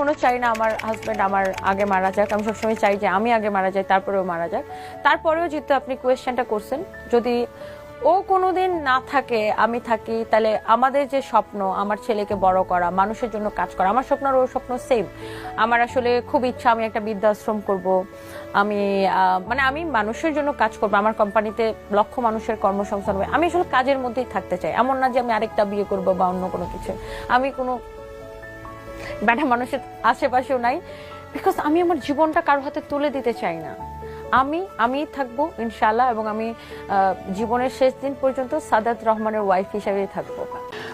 কখনো চাই না আমার হাজব্যান্ড আমার আগে মারা যাক। আমি সবসময় চাই যে আমি আগে মারা যাই, তারপরেও মারা যাক। তারপরেও যেহেতু আপনি কোয়েশ্চেনটা করছেন, যদি ও কোনোদিন না থাকে, আমি থাকি, তাহলে আমাদের যে স্বপ্ন, আমার ছেলেকে বড় করা, মানুষের জন্য কাজ করা, আমার স্বপ্ন আর ওর স্বপ্ন সেম আমার আসলে খুব ইচ্ছা, আমি একটা বৃদ্ধাশ্রম করব। আমি মানে আমি মানুষের জন্য কাজ করব, আমার কোম্পানিতে লক্ষ মানুষের কর্মসংস্থান হবে। আমি আসলে কাজের মধ্যেই থাকতে চাই। এমন না যে আমি আরেকটা বিয়ে করব বা অন্য কোনো কিছু। আমি কোনো ব্যাটা মানুষের আশেপাশেও নাই। বিকজ আমি আমার জীবনটা কারোর হাতে তুলে দিতে চাই না। আমি আমি থাকব ইনশাল্লাহ এবং আমি জীবনের শেষ দিন পর্যন্ত সাদাত রহমানের ওয়াইফ হিসাবেই থাকব।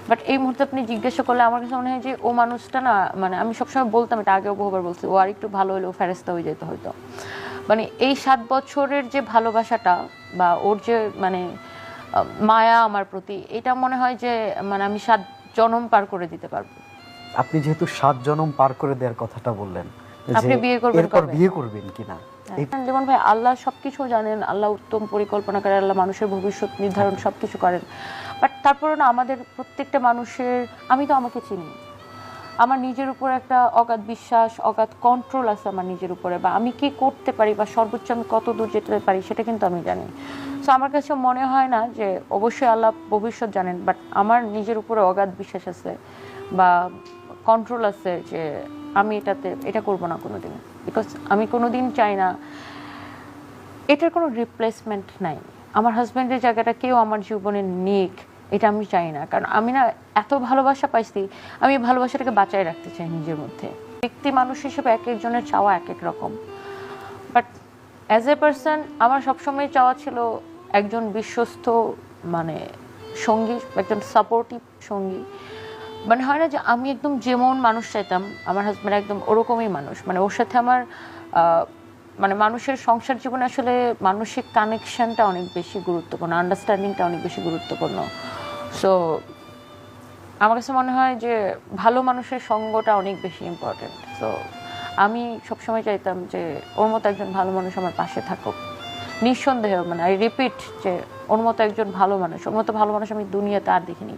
বাট এই মুহূর্তে আপনি জিজ্ঞাসা করলে আমার কাছে মনে হয় যে, ও মানুষটা না মানে আমি সবসময় বলতাম এটা আগেও বহুবার বলছি, ও আর একটু ভালো হলেও ফেরেস্তা হয়ে যেত হয়তো। মানে এই সাত বছরের যে ভালোবাসাটা বা ওর যে মানে মায়া আমার প্রতি, এটা মনে হয় যে মানে আমি সাত জনম পার করে দিতে পারব। আপনি যেহেতু সাত জনম পার করে দেওয়ার কথাটা বললেন আপনি বিয়ে করবেন এরপর বিয়ে করবেন কিনা? যেমন ভাই আল্লাহ সবকিছু জানেন আল্লাহ উত্তম পরিকল্পনা করেন আল্লাহ মানুষের ভবিষ্যৎ নির্ধারণ সবকিছু করেন। বাট তারপরে না আমাদের প্রত্যেকটা মানুষের আমি তো আমাকে চিনি। আমার নিজের উপর একটা অগাধ বিশ্বাস অগাধ কন্ট্রোল আছে আমার নিজের উপরে বা আমি কি করতে পারি বা সর্বোচ্চ আমি কত দূর যেতে পারি সেটা কিন্তু আমি জানি। সো আমার কাছে মনে হয় না যে অবশ্যই আল্লাহ ভবিষ্যৎ জানেন বাট আমার নিজের উপরে অগাধ বিশ্বাস আছে বা কন্ট্রোল আছে যে আমি এটাতে, এটা করব না কোনোদিন। বিকজ আমি কোনো দিন চাই না। এটার কোনো রিপ্লেসমেন্ট নাই। আমার হাজব্যান্ডের জায়গাটা কেউ আমার জীবনে নিক, এটা আমি চাই না। কারণ আমি না এত ভালোবাসা পাইছি, আমি এই ভালোবাসাটাকে বাঁচায় রাখতে চাই নিজের মধ্যে। ব্যক্তি মানুষ হিসেবে এক একজনের চাওয়া এক এক রকম। বাট অ্যাজ এ পার্সন আমার সবসময় চাওয়া ছিল একজন বিশ্বস্ত মানে সঙ্গী, একজন সাপোর্টিভ সঙ্গী। মানে হয় না যে আমি একদম যেমন মানুষ চাইতাম, আমার হাজব্যান্ড একদম ওরকমই মানুষ। মানে ওর সাথে আমার মানে মানুষের সংসার জীবনে আসলে মানসিক কানেকশনটা অনেক বেশি গুরুত্বপূর্ণ আন্ডারস্ট্যান্ডিংটা অনেক বেশি গুরুত্বপূর্ণ। সো আমার কাছে মনে হয় যে ভালো মানুষের সঙ্গটা অনেক বেশি ইম্পর্টেন্ট সো আমি সবসময় চাইতাম যে ওর মতো একজন ভালো মানুষ আমার পাশে থাকুক। নিঃসন্দেহে মানে আই রিপিট যে ওর মতো একজন ভালো মানুষ, ওর মতো ভালো মানুষ আমি দুনিয়াতে আর দেখিনি।